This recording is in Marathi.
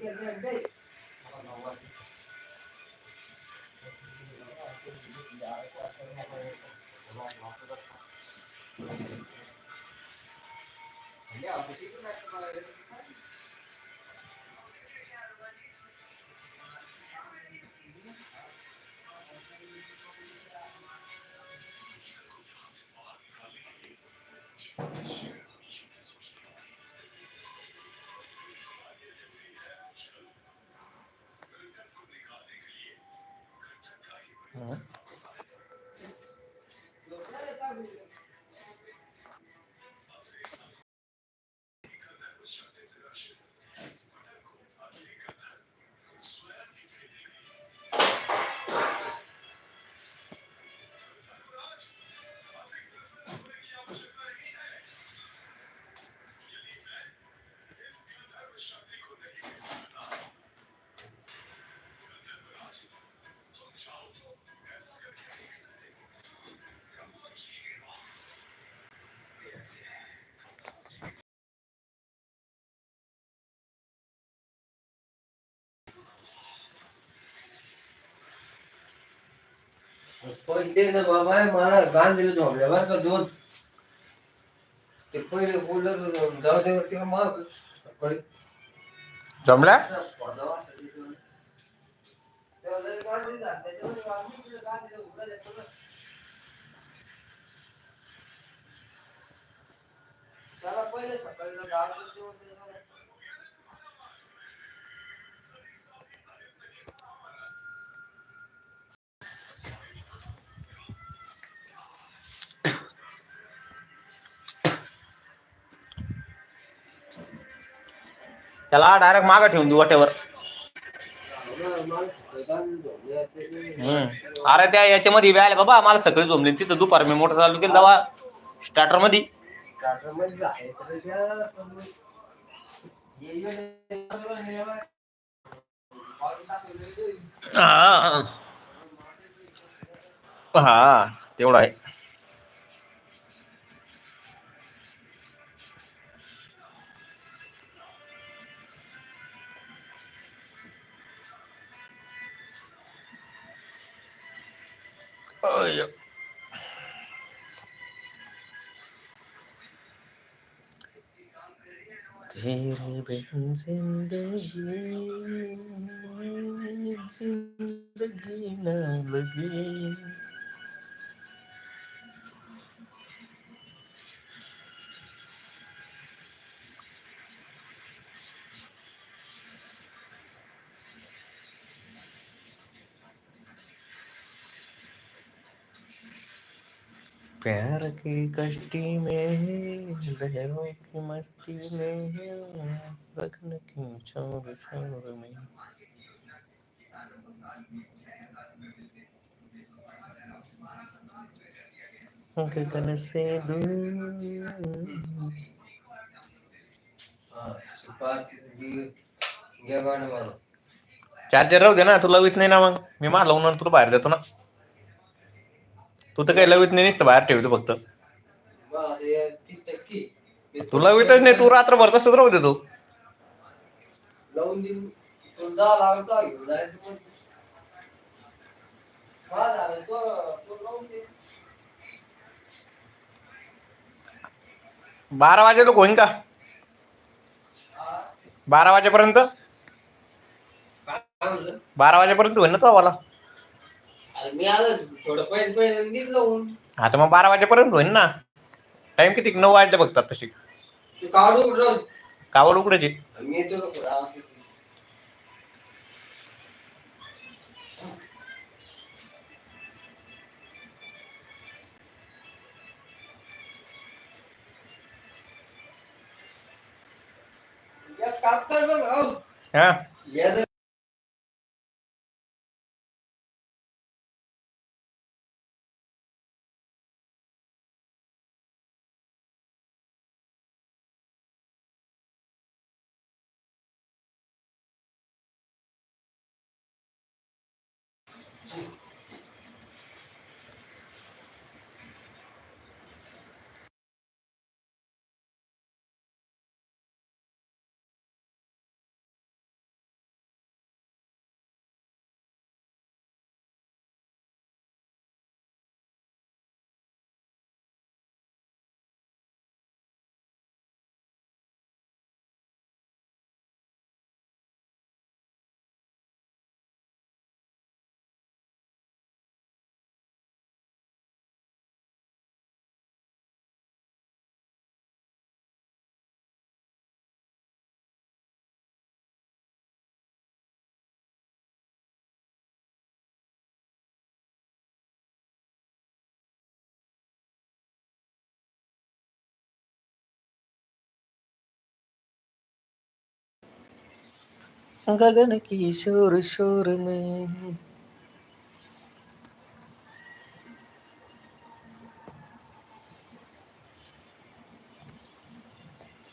Thank you. casa. पहिले ना बाबा मला गाण दिलं झोपल्या बरं का दोन. ते पहिले बोलर जाऊ दे वरती मग. सकाळी जमल्या त्याला डायरेक्ट मागं ठेवून देऊ वाटेवर. हम्म. अरे त्या याच्यामध्ये व्यायला बाबा मला सगळी जमली तिथं दुपार मी मोटर चालू केलं दवा स्टार्टरमध्ये हा. हा तेवढा आहे. अय्यो. तेरे बिन जिंदगी जिंदगी ना लगे प्यार की कश्ती में लहरों की मस्ती में लगन की छोर छोर में। गगन से दूर. चार्जर राहू दे ना, तू लवित नाही ना मग। मी मार लावून तुला बाहेर देतो ना। तू तर काही लवित नाही नुसतं बाहेर ठेवतो फक्त तू लवितच नाही तू रात्रभर तसंच राहू दे तू. हा. बारा वाजे लोक होईन का बारा वाजेपर्यंत? बारा वाजेपर्यंत होईन ना तो आम्हाला अरे मी आलो थोडं पहिले पहिले दिलं लावून आता मग बारा वाजेपर्यंत होईन ना. टाइम किती? नऊ वाजले बघतात तशी तू कावड उघडायची मी येतो. आवाज देतो. हा. गगन की शोर शोर में